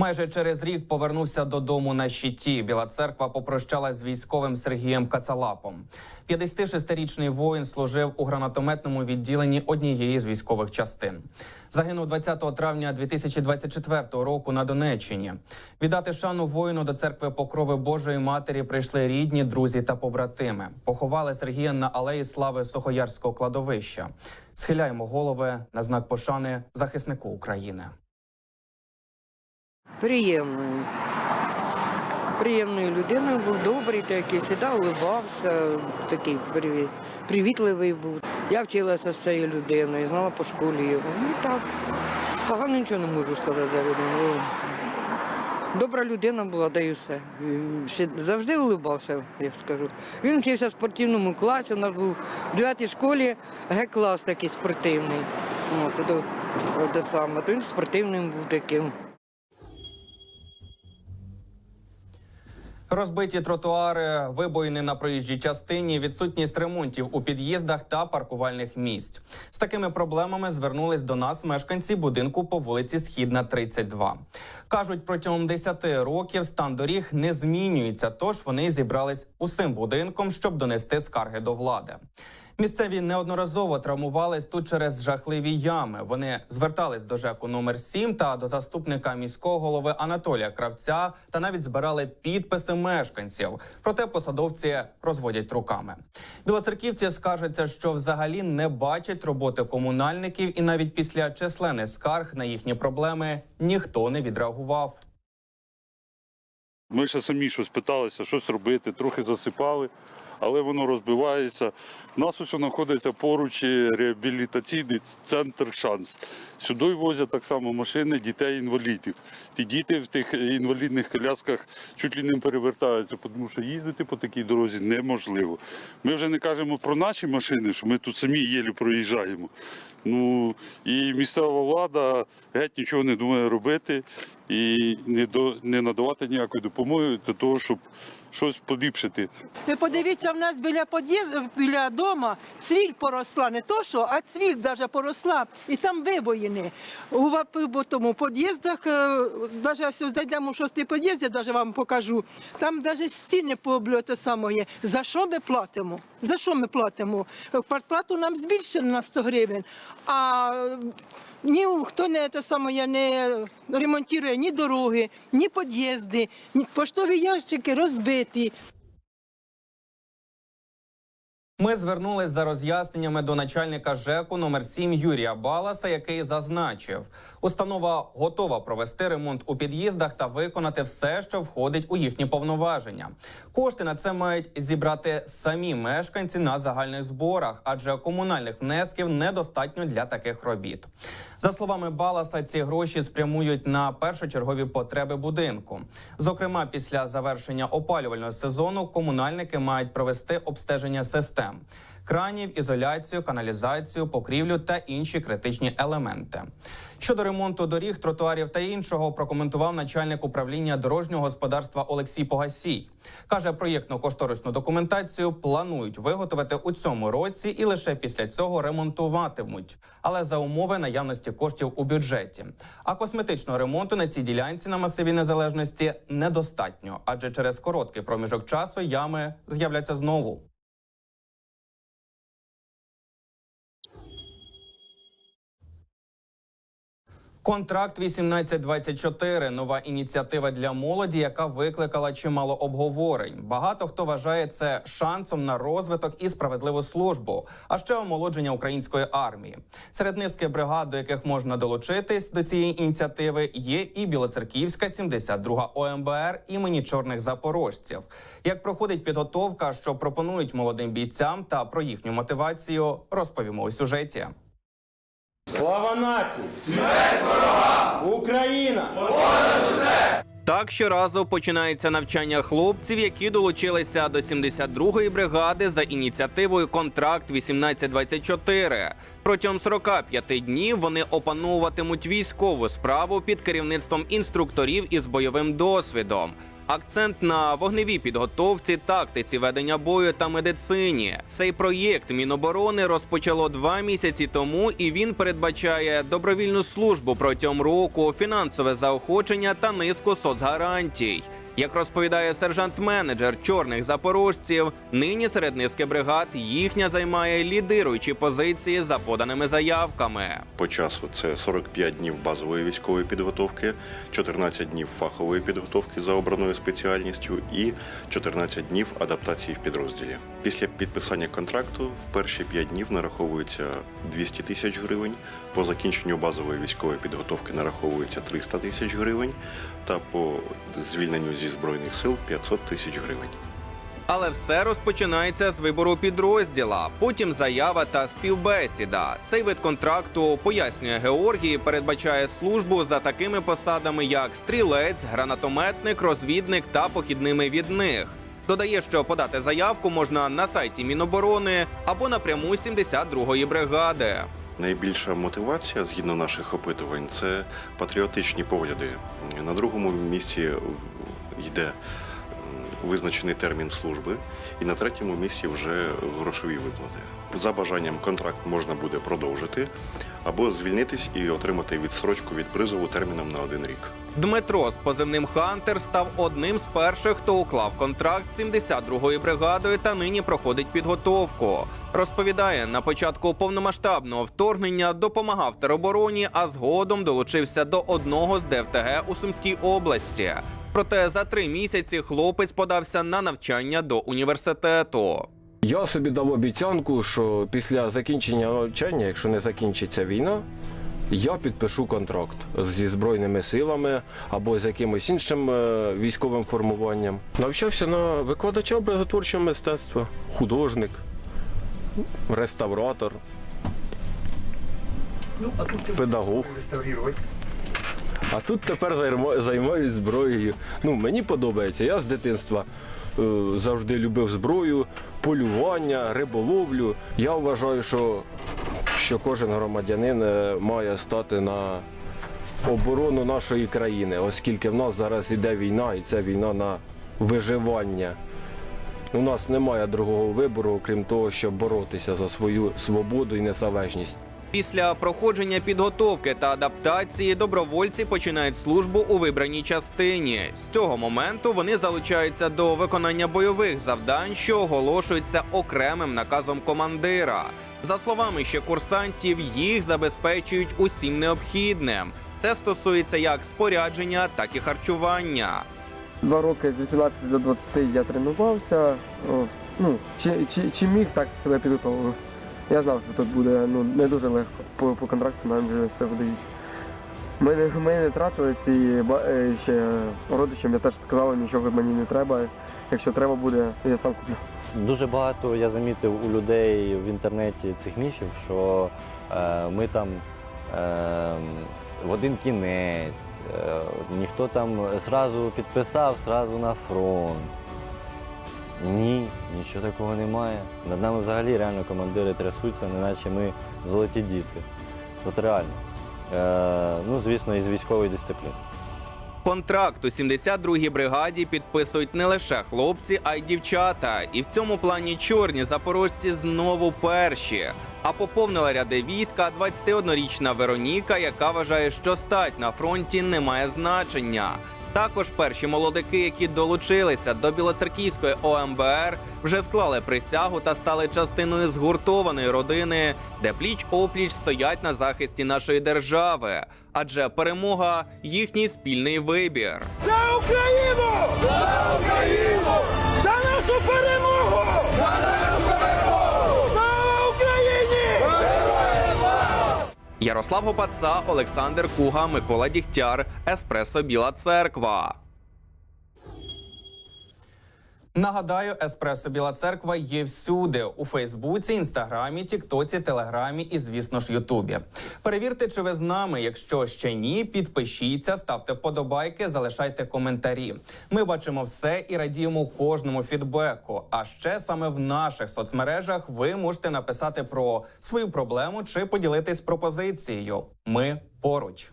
Майже через рік повернувся додому на щиті. Біла церква попрощалась з військовим Сергієм Кацалапом. 56-річний воїн служив у гранатометному відділенні однієї з військових частин. Загинув 20 травня 2024 року на Донеччині. Віддати шану воїну до церкви Покрови Божої Матері прийшли рідні, друзі та побратими. Поховали Сергія на алеї слави Сухоярського кладовища. Схиляємо голови на знак пошани захиснику України. Приємною. Приємною людиною був добрий такий, завжди улибався, такий приві- привітливий був. Я вчилася з цією людиною, знала по школі його. Ну так, погано нічого не можу сказати за людину. Ну, Добра людина була, да і все. Завжди улибався, я скажу. Він вчився в спортивному класі, у нас був в 9 школі Г-клас такий спортивний. От, то, те саме. То він спортивним був таким. Розбиті тротуари, вибоїни на проїжджій частині, відсутність ремонтів у під'їздах та паркувальних місць. З такими проблемами звернулись до нас мешканці будинку по вулиці Східна, 32. Кажуть, протягом 10 років стан доріг не змінюється, тож вони зібрались усім будинком, щоб донести скарги до влади. Місцеві неодноразово травмувались тут через жахливі ями. Вони звертались до ЖЕКу номер 7 та до заступника міського голови Анатолія Кравця та навіть збирали підписи мешканців. Проте посадовці розводять руками. Білоцерківці скаржаться, що взагалі не бачать роботи комунальників, і навіть після численних скарг на їхні проблеми ніхто не відреагував. Ми ще самі щось питалися, щось робити, трохи засипали, але воно розбивається. У нас ось знаходиться поруч реабілітаційний центр Шанс. Сюди возять так само машини дітей-інвалідів. Ті діти в тих інвалідних колясках чуть ли не перевертаються, тому що їздити по такій дорозі неможливо. Ми вже не кажемо про наші машини, що ми тут самі єлі проїжджаємо. Ну і місцева влада геть нічого не думає робити і не до не надавати ніякої допомоги для того, щоб щось поліпшити. Ви подивіться, в нас біля під'їзду, біля дома цвіль поросла. Не то що, а цвіль навіть поросла. І там вибоїни. У тому під'їздах, навіть ось зайдемо в шостий під'їзд, я навіть вам покажу. Там навіть стіни пооблює те саме. За що ми платимо? За що ми платимо? Квартплату нам збільшили на 100 гривень. А ні хто не те саме я не ремонтує ні дороги, ні під'їзди, ні поштові ящики розбиті. Ми звернулись за роз'ясненнями до начальника ЖЕКу номер 7 Юрія Баласа, який зазначив, установа готова провести ремонт у під'їздах та виконати все, що входить у їхні повноваження. Кошти на це мають зібрати самі мешканці на загальних зборах, адже комунальних внесків недостатньо для таких робіт. За словами Баласа, ці гроші спрямують на першочергові потреби будинку. Зокрема, після завершення опалювального сезону комунальники мають провести обстеження систем. Кранів, ізоляцію, каналізацію, покрівлю та інші критичні елементи. Щодо ремонту доріг, тротуарів та іншого прокоментував начальник управління дорожнього господарства Олексій Погасій. каже, проєктно-кошторисну документацію планують виготовити у цьому році і лише після цього ремонтуватимуть, але за умови наявності коштів у бюджеті. А косметичного ремонту на цій ділянці на масиві незалежності недостатньо, адже через короткий проміжок часу ями з'являться знову. Контракт 1824 – нова ініціатива для молоді, яка викликала чимало обговорень. Багато хто вважає це шансом на розвиток і справедливу службу, а ще омолодження української армії. Серед низки бригад, до яких можна долучитись до цієї ініціативи, є і Білоцерківська 72 ОМБР імені чорних запорожців. Як проходить підготовка, що пропонують молодим бійцям, та про їхню мотивацію, розповімо у сюжеті. Слава нації! Смерть ворогам! Україна! Так щоразу починається навчання хлопців, які долучилися до 72-ї бригади за ініціативою Контракт 1824. Протягом 45 днів вони опановуватимуть військову справу під керівництвом інструкторів із бойовим досвідом. Акцент на вогневій підготовці, тактиці ведення бою та медицині. Цей проєкт Міноборони розпочало два місяці тому, і він передбачає добровільну службу протягом року, фінансове заохочення та низку соцгарантій. Як розповідає сержант-менеджер чорних запорожців, нині серед низки бригад їхня займає лідируючі позиції за поданими заявками. По часу це 45 днів базової військової підготовки, 14 днів фахової підготовки за обраною спеціальністю і 14 днів адаптації в підрозділі. Після підписання контракту в перші 5 днів нараховується 200 тисяч гривень. По закінченню базової військової підготовки нараховується 300 тисяч гривень, та по звільненню зі збройних сил 500 тисяч гривень. Але все розпочинається з вибору підрозділа, потім заява та співбесіда. Цей вид контракту, пояснює Георгій, передбачає службу за такими посадами, як стрілець, гранатометник, розвідник та похідними від них. Додає, що подати заявку можна на сайті Міноборони або напряму 72-ї бригади. Найбільша мотивація, згідно наших опитувань, це патріотичні погляди. На другому місці йде визначений термін служби, і на третьому місці вже грошові виплати. За бажанням контракт можна буде продовжити або звільнитись і отримати відстрочку від призову терміном на один рік. Дмитро з позивним Хантер став одним з перших, хто уклав контракт з 72-ю бригадою та нині проходить підготовку. Розповідає, на початку повномасштабного вторгнення допомагав теробороні, а згодом долучився до одного з ДФТГ у Сумській області. Проте за три місяці хлопець подався на навчання до університету. Я собі дав обіцянку, що після закінчення навчання, якщо не закінчиться війна, я підпишу контракт зі Збройними силами або з якимось іншим е, військовим формуванням. Навчався на викладача образотворчого мистецтва, художник, реставратор, ну, а тут педагог. А тут тепер займа- займаюсь зброєю. Ну, мені подобається. Я з дитинства е, завжди любив зброю, полювання, риболовлю. Я вважаю, що, що кожен громадянин е, має стати на оборону нашої країни, оскільки в нас зараз іде війна, і це війна на виживання. У нас немає другого вибору, окрім того, щоб боротися за свою свободу і незалежність. Після проходження підготовки та адаптації добровольці починають службу у вибраній частині. З цього моменту вони залучаються до виконання бойових завдань, що оголошуються окремим наказом командира. За словами ще курсантів, їх забезпечують усім необхідним. Це стосується як спорядження, так і харчування. Два роки з 18 до 20 я тренувався. Ну, чи, чи, чи міг, так себе підготовив. Я знав, що тут буде ну, не дуже легко. По, по контракту нам вже все видають. Ми не, ми не тратились і е, ще родичам я теж сказав, нічого мені не треба. Якщо треба буде, я сам куплю. Дуже багато я замітив у людей в інтернеті цих міфів, що е, ми там е, в один кінець, е, ніхто там зразу підписав, зразу на фронт. Ні, нічого такого немає. Над нами взагалі реально командири трясуться, неначе ми золоті діти. От реально. Е, ну, звісно, із військової дисципліни. Контракт у 72-й бригаді підписують не лише хлопці, а й дівчата. І в цьому плані чорні запорожці знову перші. А поповнила ряди війська 21-річна Вероніка, яка вважає, що стать на фронті не має значення. Також перші молодики, які долучилися до білоцерківської ОМБР, вже склали присягу та стали частиною згуртованої родини, де пліч опліч стоять на захисті нашої держави. Адже перемога їхній спільний вибір. За Україну! За Україну! За нашу перемогу! Ярослав Гопаца, Олександр Куга, Микола Дігтяр, Еспресо Біла Церква. Нагадаю, Еспресо Біла Церква є всюди у Фейсбуці, Інстаграмі, Тіктоці, Телеграмі і, звісно ж, Ютубі. Перевірте, чи ви з нами. Якщо ще ні, підпишіться, ставте вподобайки, залишайте коментарі. Ми бачимо все і радіємо кожному фідбеку. А ще саме в наших соцмережах ви можете написати про свою проблему чи поділитись пропозицією. Ми поруч.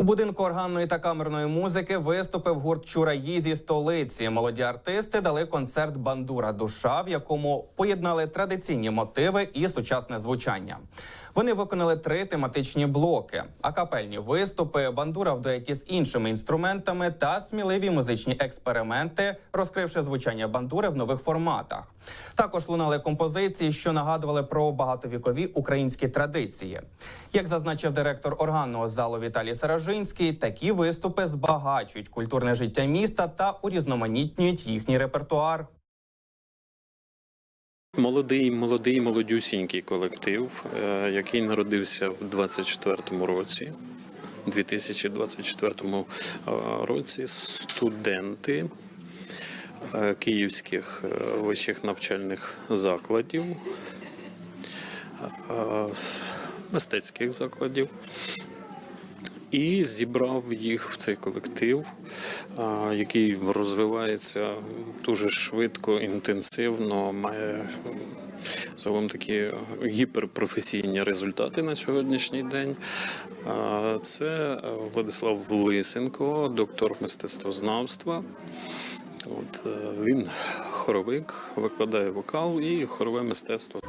У будинку органної та камерної музики виступив гурт Чураї зі столиці. Молоді артисти дали концерт Бандура душа, в якому поєднали традиційні мотиви і сучасне звучання. Вони виконали три тематичні блоки: акапельні виступи, бандура в дуеті з іншими інструментами та сміливі музичні експерименти, розкривши звучання бандури в нових форматах. Також лунали композиції, що нагадували про багатовікові українські традиції. Як зазначив директор органного залу Віталій Саражинський, такі виступи збагачують культурне життя міста та урізноманітнюють їхній репертуар. Молодий, молодий, молодюсінький колектив, е, який народився в 24-му році. 2024 е, році студенти е, київських вищих навчальних закладів, мистецьких закладів. І зібрав їх в цей колектив, який розвивається дуже швидко, інтенсивно, має загалом такі гіперпрофесійні результати на сьогоднішній день. Це Владислав Лисенко, доктор мистецтвознавства. От, е, він хоровик, викладає вокал і хорове мистецтво.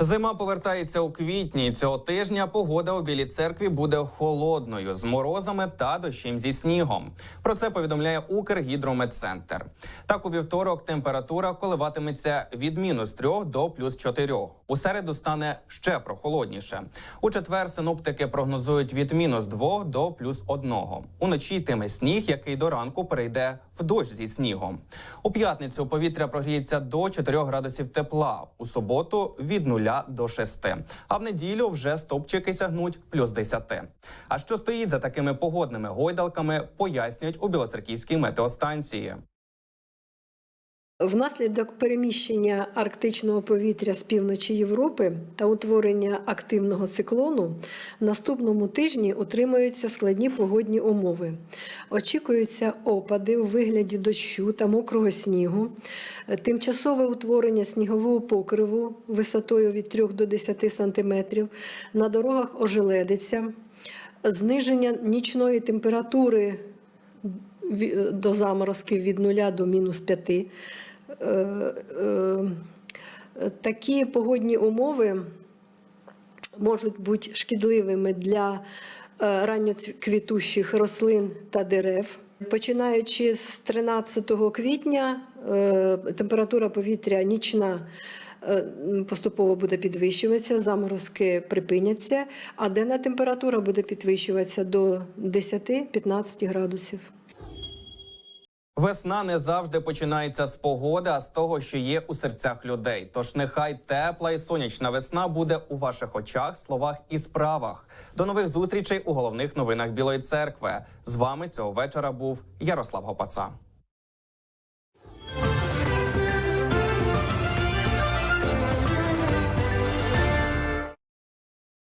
Зима повертається у квітні. Цього тижня погода у білій церкві буде холодною з морозами та дощем зі снігом. Про це повідомляє Укргідрометцентр. Так, у вівторок температура коливатиметься від мінус 3 до плюс 4. У середу стане ще прохолодніше. У четвер синоптики прогнозують від мінус 2 до плюс 1. Уночі йтиме сніг, який до ранку перейде в дощ зі снігом. У п'ятницю повітря прогріється до 4 градусів тепла. У суботу від 0 до 6. А в неділю вже стопчики сягнуть плюс 10. А що стоїть за такими погодними гойдалками, пояснюють у Білоцерківській метеостанції. Внаслідок переміщення арктичного повітря з півночі Європи та утворення активного циклону наступному тижні утримуються складні погодні умови. Очікуються опади у вигляді дощу та мокрого снігу, тимчасове утворення снігового покриву висотою від 3 до 10 см, на дорогах ожеледиться, зниження нічної температури до заморозків від 0 до мінус 5. Е, е, Такі погодні умови можуть бути шкідливими для е, ранньоквітущих рослин та дерев. Починаючи з 13 квітня, температура повітря нічна поступово буде підвищуватися, заморозки припиняться, а денна температура буде підвищуватися до 10-15 градусів. Весна не завжди починається з погоди, а з того, що є у серцях людей. Тож нехай тепла і сонячна весна буде у ваших очах, словах і справах. До нових зустрічей у головних новинах Білої церкви. З вами цього вечора був Ярослав Гопаца.